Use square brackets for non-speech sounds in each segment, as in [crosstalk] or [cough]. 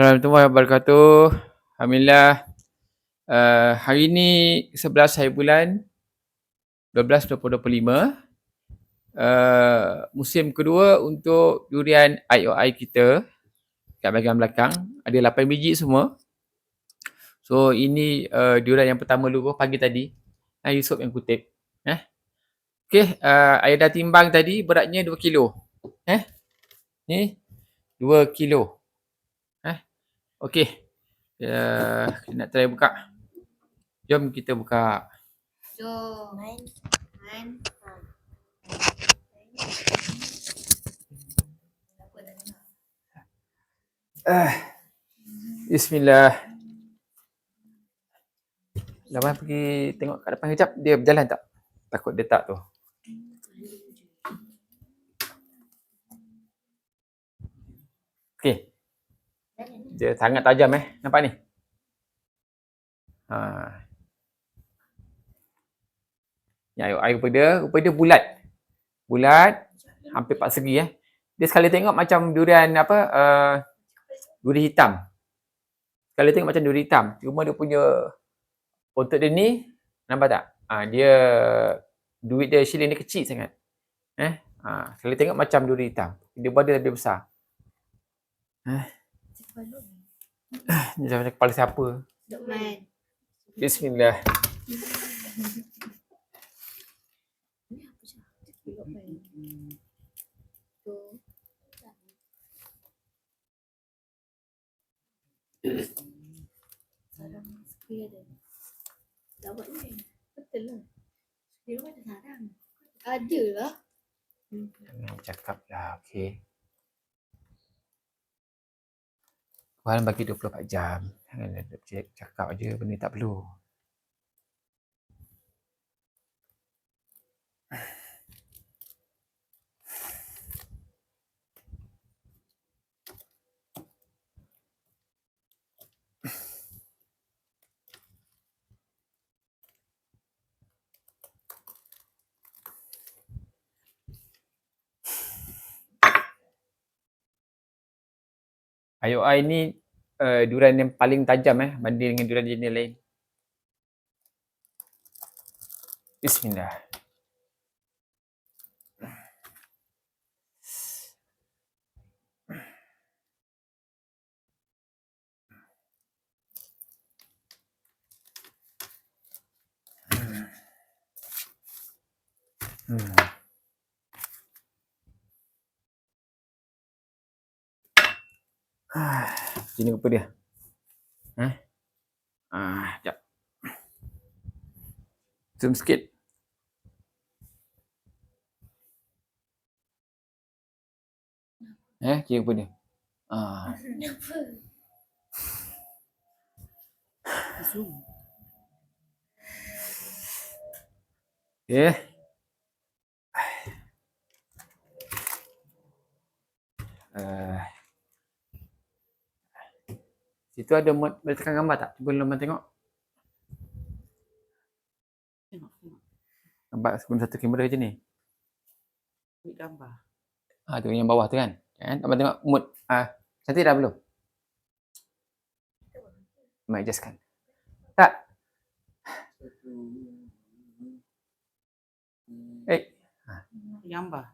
Assalamualaikum warahmatullahi wabarakatuh. Alhamdulillah. Uh, hari ni 11 hari bulan 12 2025. Uh, musim kedua untuk durian IOI kita kat bahagian belakang. Ada 8 biji semua. So ini uh, durian yang pertama dulu pagi tadi. Ha, Yusof yang kutip. Eh? Okay, uh, ayah dah timbang tadi beratnya 2 kilo. Eh? Ni 2 kilo. Okey. Uh, nak try buka. Jom kita buka. Jom. Main. Main. Uh, Bismillah. Lawan pergi tengok kat depan kejap. Dia berjalan tak? Takut dia tak tu. Okey. Dia sangat tajam eh. Nampak ni? Ha. Yang air, air rupa dia, bulat. Bulat, hampir empat segi eh. Dia sekali tengok macam durian apa, uh, duri hitam. Sekali tengok macam duri hitam. Cuma dia punya pontot dia ni, nampak tak? Ha, dia, duit dia, shilling dia kecil sangat. Eh? Ha, sekali tengok macam duri hitam. Dia badan lebih besar. Eh? Ni macam kepala siapa? Main. Bismillah. Sarang spray ada. Dapat ni. Betul lah. Rumah ada sarang. Ada lah. Jangan cakap lah, okey. Tuhan bagi 24 jam. Jangan cakap je benda tak perlu. IOI ni uh, durian yang paling tajam eh banding dengan durian jenis lain. Bismillah. Hmm. [sighs] Sini rupa dia. Eh? Ah, jap. Zoom sikit. Eh, kira rupa dia. Ah, Kenapa? okay. Uh, [sighs] situ ada mod boleh tekan gambar tak? Cuba Loman tengok. Tengok, tengok. Nampak sebelum satu kamera je ni. Ambil gambar. Ah tu yang bawah tu kan. Kan? Abang tengok mood. Ah, cantik dah belum? Mak adjustkan. Tak. Eh, Gambar.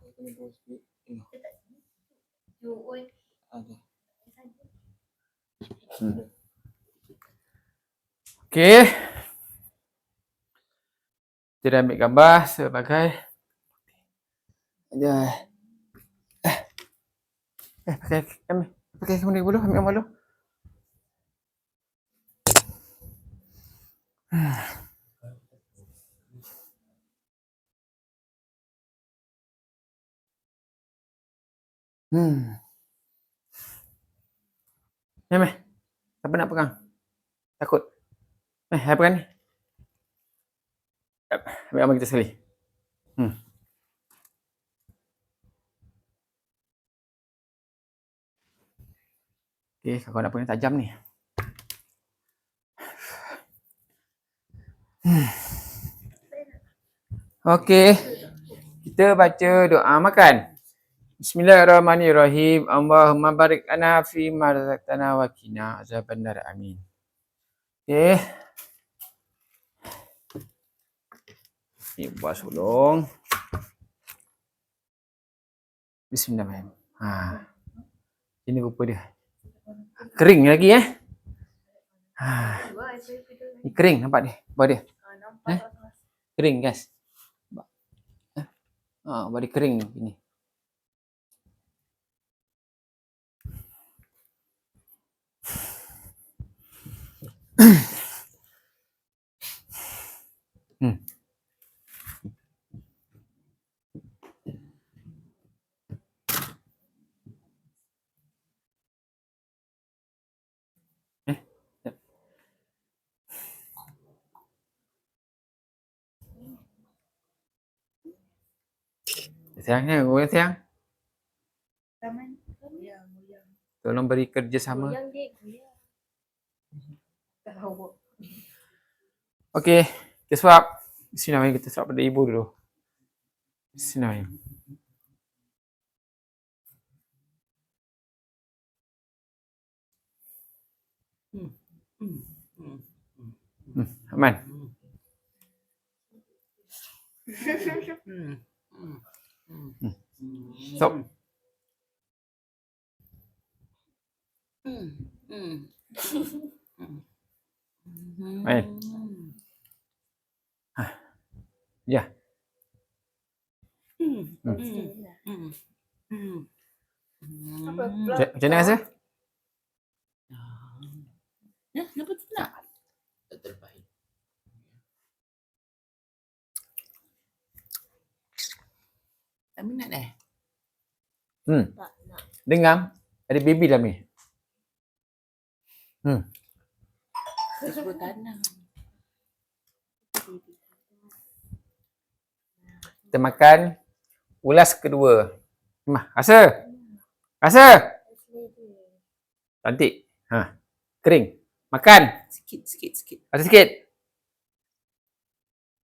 You, oi. Hmm. Okey. Kita dah ambil gambar sebagai ada eh eh pakai ambil pakai kamera dulu ambil gambar dulu. Hmm. Ni meh. Siapa nak pegang? Takut. Eh, saya pegang ni. Jap, Ambil gambar kita sekali. Hmm. Okey, kakak nak pegang tajam ni. Hmm. Okey. Kita baca doa makan. Bismillahirrahmanirrahim. Allahumma barik lana fi ma razaqtana wa qina azabannar. Amin. Okey. Ni buat sulung. Bismillahirrahmanirrahim. Ha. Ini rupa dia. Kering lagi eh. Ha. Ni kering nampak dia. Buat dia. Eh? kelas. Kering guys. Eh? Ha, buat dia kering ni. Hmm. Eh. Sayang ni, orang sayang. Taman. Mulia. Tolong beri kerjasama. Goyang dia, goyang. Tahu. Okey, kita suap. Bismillahirrahmanirrahim. Kita suap pada ibu dulu. Bismillahirrahmanirrahim. Hmm. Hmm. Hmm. Hmm, aman. Hmm. Hmm. Hmm. Hmm. [laughs] Hmm. Hmm. Stop. Hmm. Hmm. Hmm. Main. Ya. Hmm. Hmm. Hmm. Hmm. Hmm. Apa Hmm. pula? Macam mana rasa? Ya, kenapa tu nak? Tak terbaik. Tak minat eh? Hmm, Tak dengar. Ada baby dalam ni. Saya suruh tanam. Kita makan ulas kedua. Mah, rasa? Rasa? Cantik. Ha. Kering. Makan. Sikit, sikit, sikit. Rasa sikit.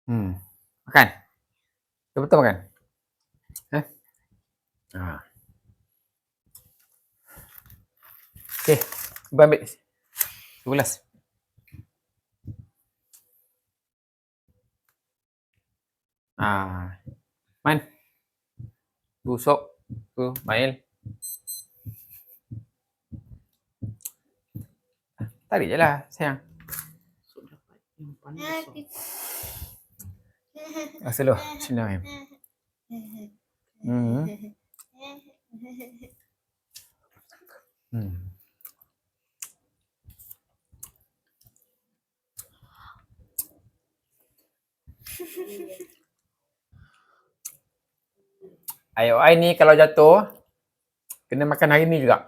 Hmm. Makan. Betul-betul makan. Ha? Ha. Okey. Ambil. Ulas. Ah. Man. Busuk. Tu, Mail. Tarik je lah, sayang. Kita- Rasa dulu. Bismillahirrahmanirrahim. Hmm. Hmm. [laughs] air ni kalau jatuh kena makan hari ni juga.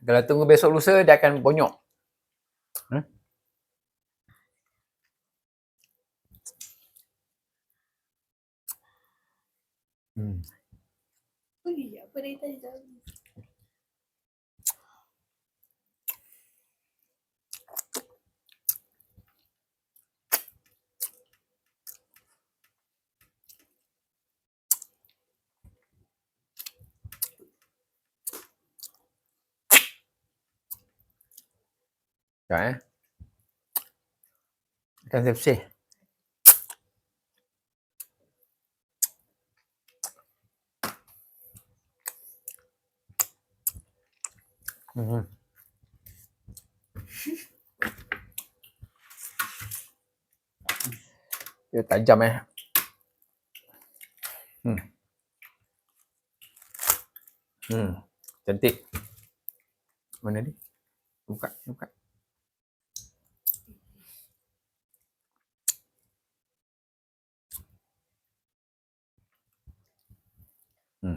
Kalau tunggu besok lusa dia akan bonyok. Hmm? Hmm. Apa dia tadi tadi? Sekejap eh. Akan saya bersih. Hmm. Dia tajam eh. Hmm. Hmm. Cantik. Mana dia? Buka, buka. Hmm.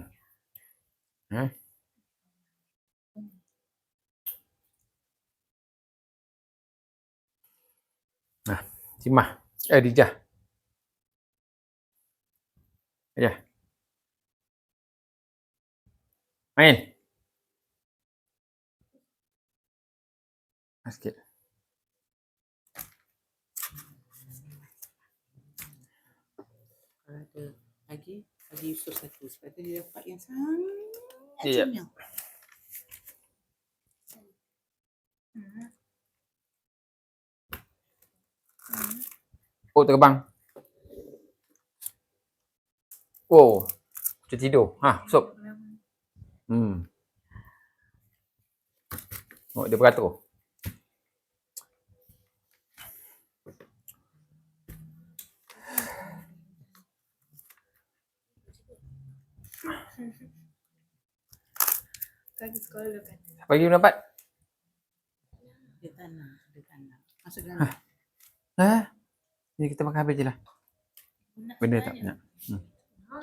Eh? Nah, Cimah. Eh, Dijah. Ya. Main. Ah, Sikit. Ada lagi lagi Yusof satu sebab dia dapat yang sangat Ya. comel. Oh terbang. Oh. Macam tidur. Ha, masuk. Hmm. Oh, dia beratur. Di sekolah kan. Pagi dapat? Dia tanam, dia tanam. Masuk dalam. Ha? Ni kita makan habis je lah. Benda tak sebenarnya. nak. Ha.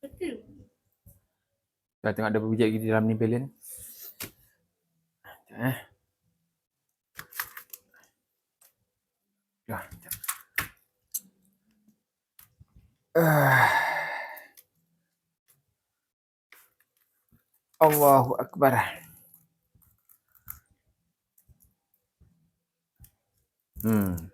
Betul. Kita tengok ada berbijak di dalam ni belen. Eh. Dah. sekejap. Ah. Allahu Akbar. Hmm.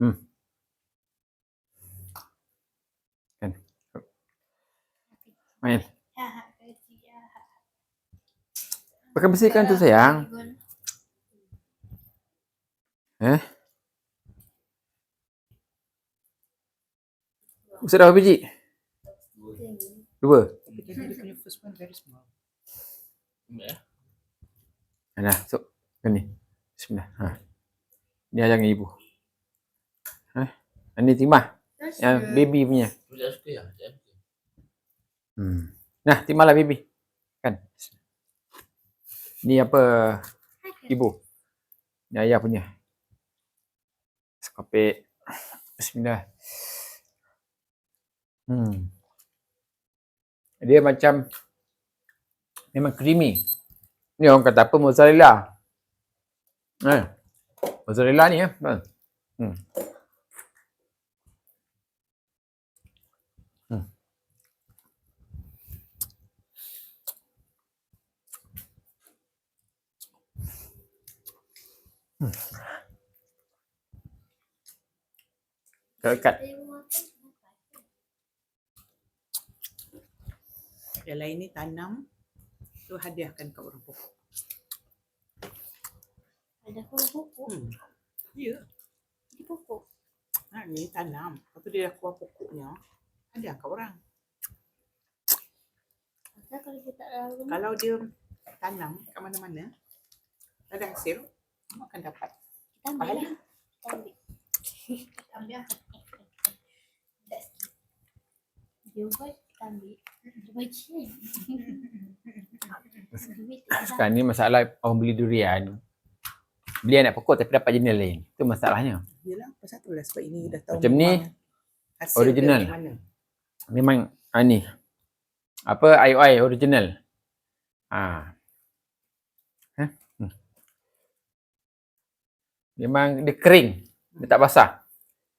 Hmm. Kan. Main. Ya, ha, ya. ha. Pakai bersihkan tu sayang. Eh? Ustaz dah berapa biji? Dua. Ya. Dah, masuk. Kan ni. Bismillah. Ha. Ni ajar dengan ibu. Ha? Ini timah. Yang baby punya. Tak suka ya? Hmm. Nah, timah lah baby. Kan? Ni apa ibu. Ni ayah punya. Skopek. Bismillah. Hmm. Dia macam memang creamy. Ni orang kata apa mozzarella. Eh. Mozzarella ni. Eh. Hmm. Dekat. Yang lain ni tanam tu hadiahkan kat orang pokok. Ada pokok. Hmm. Ya. Di pokok. Ha, ni tanam. Lepas tu dia dah keluar pokoknya. Hadiah kat orang. Kalau tak dia tanam kat mana-mana, ada hasil, akan dapat. Kita ambil Pahala. lah. Kita ambil. Kita ambil lah. Sikit. Dia buat, kita ambil. Dia kan. [laughs] [laughs] Ada. Sekarang ni masalah orang beli durian. Beli anak pokok tapi dapat jenis lain. Itu masalahnya. Yelah, pasal tu lah sebab ini dah tahu Macam ni, original. Memang ha, ni. Apa IOI original. Ha. Eh? Hmm. Memang dia kering. Dia tak basah.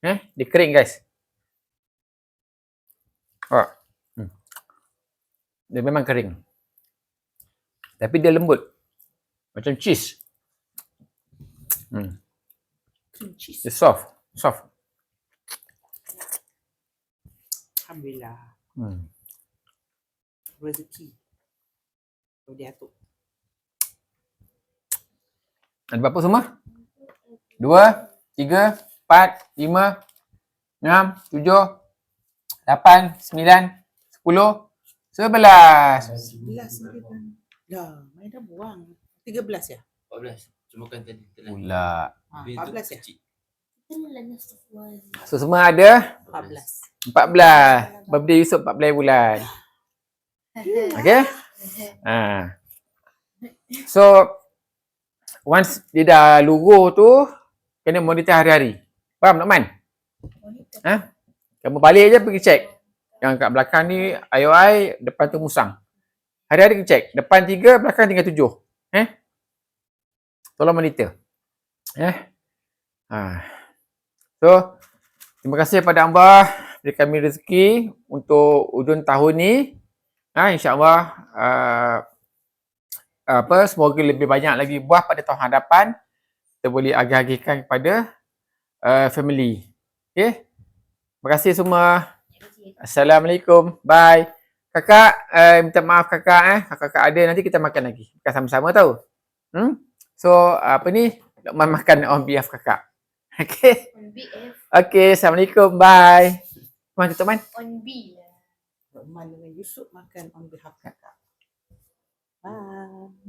Eh? Dia kering guys. Oh. Hmm. Dia memang kering. Tapi dia lembut. Macam cheese. Hmm. Cheese. Dia soft. Soft. Alhamdulillah. Hmm. Rezeki. Kalau dia atuk. Ada berapa semua? Dua, tiga, empat, lima, enam, tujuh, lapan, sembilan, sepuluh, sebelas. Belas sembilan. Dah, main dah buang. Tiga belas ya? 14. Cuma kan tadi telan. Pula. Habis empat belas ya? So semua ada Empat belas. empat belas. Birthday Yusof empat belas bulan. [laughs] Okay? Ha. So, once dia dah luruh tu, kena monitor hari-hari. Faham tak Man? Ha? Kamu balik je pergi check. Yang kat belakang ni IOI, depan tu musang. Hari-hari pergi check. Depan tiga, belakang tinggal tujuh. Eh? Tolong monitor. Eh? Ha. So, Terima kasih pada Allah beri kami rezeki untuk hujung tahun ni. Ha, InsyaAllah uh, apa semoga lebih banyak lagi buah pada tahun hadapan. Kita boleh agih-agihkan kepada uh, family. Okay? Terima kasih semua. Assalamualaikum. Bye. Kakak, uh, minta maaf kakak eh. Kakak ada nanti kita makan lagi. Makan sama-sama tau. Hmm? So, apa ni? Luqman makan on behalf kakak. [laughs] Okay. On BF. Okay, Assalamualaikum. Bye. Mana tutup man? On B lah. Rahman dengan Yusuf makan on behalf kakak. Bye.